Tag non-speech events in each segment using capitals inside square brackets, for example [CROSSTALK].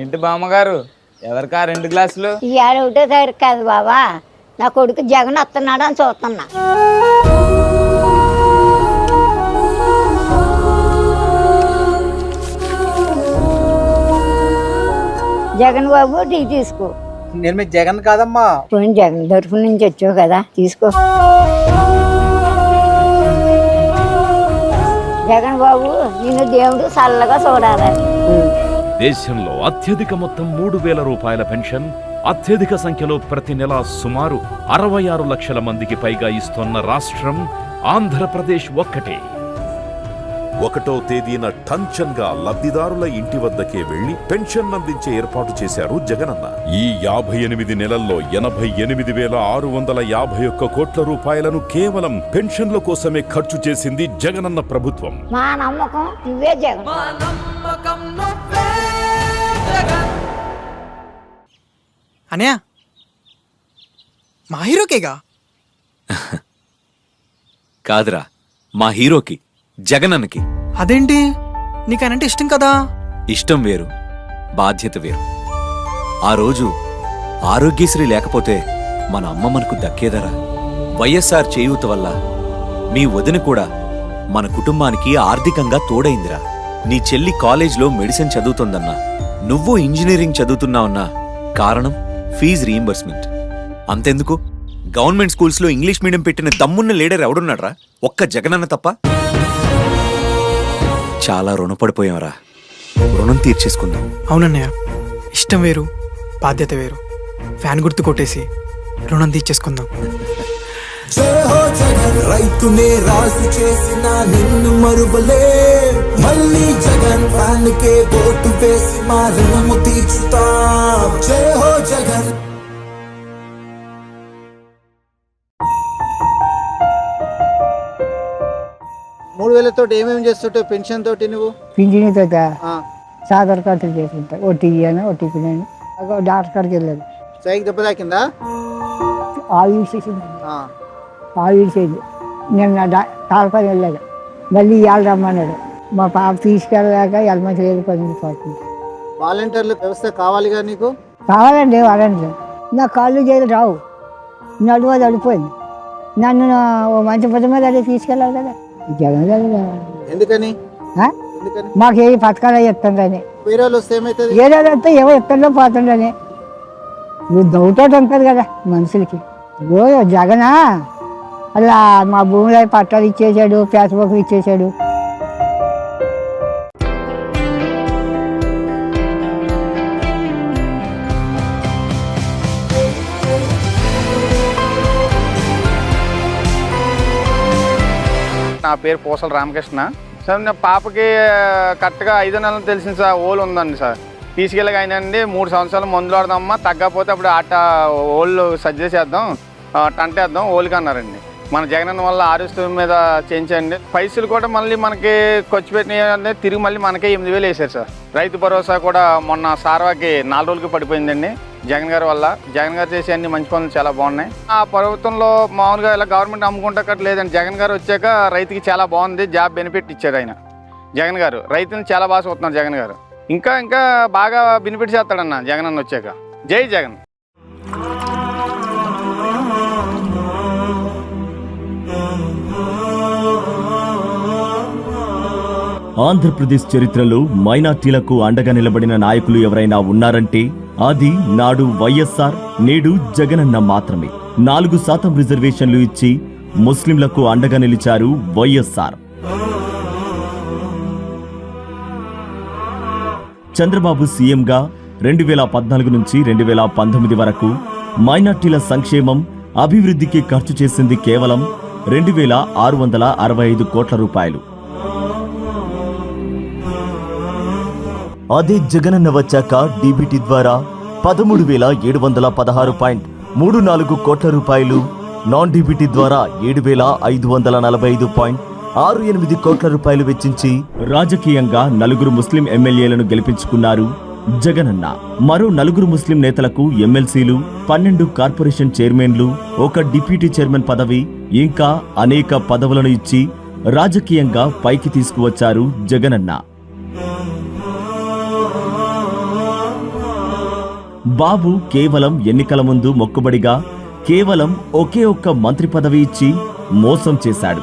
ఏంటి బామ్మగారు? ఎవరికా రెండు గ్లాసులు? ఈ ఏడు ఒకటో తారీఖు కాదు బాబా నా కొడుకు జగన్ వస్తున్నాడు అని చూస్తున్నా జగన్ బాబు టీ తీసుకో. నేను మీ జగన్ కాదమ్మా. పోయిన జగన్ తరఫు నుంచి వచ్చావు కదా తీసుకో. జగన్ బాబు నిన్ను దేవుడు చల్లగా చూడాలి. దేశంలో అత్యధిక మొత్తం మూడు వేల రూపాయల పెన్షన్ అత్యధిక సంఖ్యలో ప్రతి నెల సుమారు అరవై ఆరు లక్షల మందికి పైగా ఇస్తోన్న రాష్ట్రం ఆంధ్రప్రదేశ్ ఒక్కటే. ఒకటో తేదీన టంచన్గా లబ్ధిదారుల ఇంటి వద్దకే వెళ్ళి పెన్షన్ అందించే ఏర్పాటు చేశారు జగనన్న. ఈ యాభై ఎనిమిది నెలల్లో ఎనభై ఎనిమిది వేల ఆరు వందల యాభై ఒక్క కోట్ల రూపాయలను కేవలం పెన్షన్ల కోసమే ఖర్చు చేసింది జగనన్న ప్రభుత్వం. మా నమ్మకం నువ్వే జగన్. అనయా మా హీరోకేగా? [LAUGHS] కాదురా మా హీరోకి జగనన్నకి. అదేంటి? నీకు ఆయనంటే ఇష్టం కదా? ఇష్టం వేరు బాధ్యత వేరు. ఆ రోజు ఆరోగ్యశ్రీ లేకపోతే మన అమ్మ మనకు దక్కేదరా? వైఎస్ఆర్ చేయూత వల్ల మీ వదిన కూడా మన కుటుంబానికి ఆర్థికంగా తోడైందిరా. నీ చెల్లి కాలేజ్లో మెడిసిన్ చదువుతోందన్నా. నువ్వు ఇంజనీరింగ్ చదువుతున్నావన్నా కారణం? ఫీజు రీయింబర్స్మెంట్ అంతెందుకు? గవర్నమెంట్ స్కూల్స్లో ఇంగ్లీష్ మీడియం పెట్టిన దమ్మున్న లీడర్ ఎవడున్నాడ్రా? ఒక్క జగనన్న తప్ప? చాలా రుణపడిపోయాంరా రుణం తీర్చేసుకుందాం. అవునన్నయ్య ఇష్టం వేరు బాధ్యత వేరు. ఫ్యాన్ గుర్తు కొట్టేసి రుణం తీర్చేసుకుందాం. రైతునే రాజు చేసిన నిన్ను మరువలే. మళ్ళీ జగన్ ఫ్యాన్ కే ఓటు వేసి మా రుణము తీర్చుతా. జయ హో జగన్. మూడు వేలతో ఏమేమి చేస్తుంటావు? పెన్షన్ తోటి నువ్వు? పింఛనీతో ఆ, సాదర్ ఖర్చులు చేసుకుంటా ఓ టీ అని అని డాక్టర్ కాడికి వెళ్ళాడు సైకి దెబ్బ తాకిందా? ఆవు తీసేసింది ఆ, ఆవు తీసేది నేను నా డా తాలపని వెళ్ళాడు మళ్ళీ ఇవాళ రమ్మన్నాడు. మా పాప తీసుకెళ్ళాక ఎలమంచి లేదు పని పోతుంది వాలంటీర్ల వ్యవస్థ కావాలిగా నీకు? కావాలండి వాడండి నా కాళ్ళు చేతులు రావు. నడువ అడిపోయింది నన్ను ఓ మంచి పొద్దు మీద అదే తీసుకెళ్ళాలి కదా. జగన్ గారు ఎందుకని? మాకు ఏ పథకాలు వేరే వాళ్ళు వస్తే ఏవో ఎక్కడో పోతుండని నువ్వు దౌతోటి ఉంటుంది కదా మనుషులకి. ఓ జగనా అలా మా భూమిలో పట్టాలు ఇచ్చేసాడు పేసపోకులు ఇచ్చేసాడు. నా పేరు పూసల రామకృష్ణ. సార్ నా పాపకి కరెక్ట్గా ఐదు నెలలు తెలిసింది సార్ ఓల్ ఉందండి సార్. తీసుకెళ్ళగా అయినండి మూడు సంవత్సరాలు మందులు ఆడదామమ్మా తగ్గకపోతే అప్పుడు ఆట ఓళ్ళు సజ్జ చేద్దాం టంటేద్దాం ఓల్కి అన్నారండి మన జగనన్న వల్ల ఆరోగ్య మీద చేయించండి పైసలు కూడా మళ్ళీ మనకి ఖర్చు పెట్టిన తిరిగి మళ్ళీ మనకే ఎనిమిది వేలు వేశారు సార్. రైతు భరోసా కూడా మొన్న సార్వాకి నాలుగు రోజులకి పడిపోయిందండి. జగన్ గారి వల్ల. జగన్ గారు చేసే అన్ని మంచి పనులు చాలా బాగున్నాయి. ఆ ప్రభుత్వంలో మామూలుగా ఇలా గవర్నమెంట్ అమ్ముకుంటా లేదండి. జగన్ గారు వచ్చాక రైతుకి చాలా బాగుంది. జాబ్ బెనిఫిట్ ఇచ్చారు ఆయన. జగన్ గారు. రైతుని చాలా బాగా చూస్తున్నారు జగన్ గారు. ఇంకా ఇంకా బాగా బెనిఫిట్ చేస్తాడన్న జగన్ అన్న వచ్చాక. జై జగన్. ఆంధ్రప్రదేశ్ చరిత్రలో మైనార్టీలకు అండగా నిలబడిన నాయకులు ఎవరైనా ఉన్నారంటే అది నాడు వైఎస్ఆర్ నేడు జగనన్న మాత్రమే. నాలుగు శాతం రిజర్వేషన్లు ఇచ్చి ముస్లింలకు అండగా నిలిచారు వైఎస్ఆర్. చంద్రబాబు సీఎంగా రెండు వేల పద్నాలుగు నుంచి రెండు వేల పంతొమ్మిది వరకు మైనార్టీల సంక్షేమం అభివృద్ధికి ఖర్చు చేసింది కేవలం రెండు వేల ఆరు వందల అరవై ఐదు కోట్ల రూపాయలు. అదే జగనన్న వచ్చాక డీబీటీ ద్వారా పదమూడు వేల ఏడు వందల పదహారు పాయింట్ మూడు నాలుగు కోట్ల రూపాయలు నాన్ డీబీటీ ద్వారా ఏడు వేల ఐదు వందల నలభై ఐదు పాయింట్ ఆరు ఎనిమిది కోట్ల రూపాయలు వెచ్చించి రాజకీయంగా నలుగురు ముస్లిం ఎమ్మెల్యేలను గెలిపించుకున్నారు జగనన్న. మరో నలుగురు ముస్లిం నేతలకు ఎమ్మెల్సీలు పన్నెండు కార్పొరేషన్ చైర్మన్లు ఒక డిప్యూటీ చైర్మన్ పదవి ఇంకా అనేక పదవులను ఇచ్చి రాజకీయంగా పైకి తీసుకువచ్చారు జగనన్న. బాబు కేవలం ఎన్నికల ముందు మొక్కుబడిగా కేవలం ఒకే ఒక్క మంత్రి పదవి ఇచ్చి మోసం చేశాడు.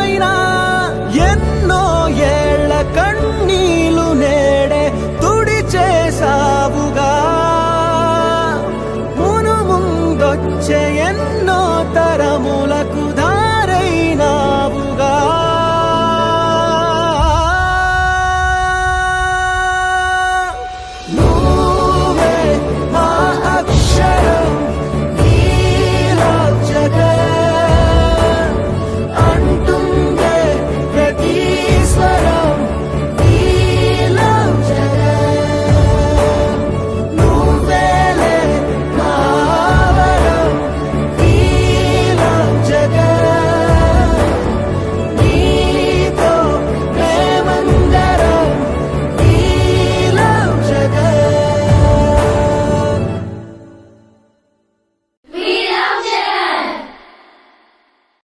కష్టమైనా ఎన్నో ఏళ్ళ కన్నీలు నేడే తుడిచేసావుగా మును ముందొచ్చే ఎన్నో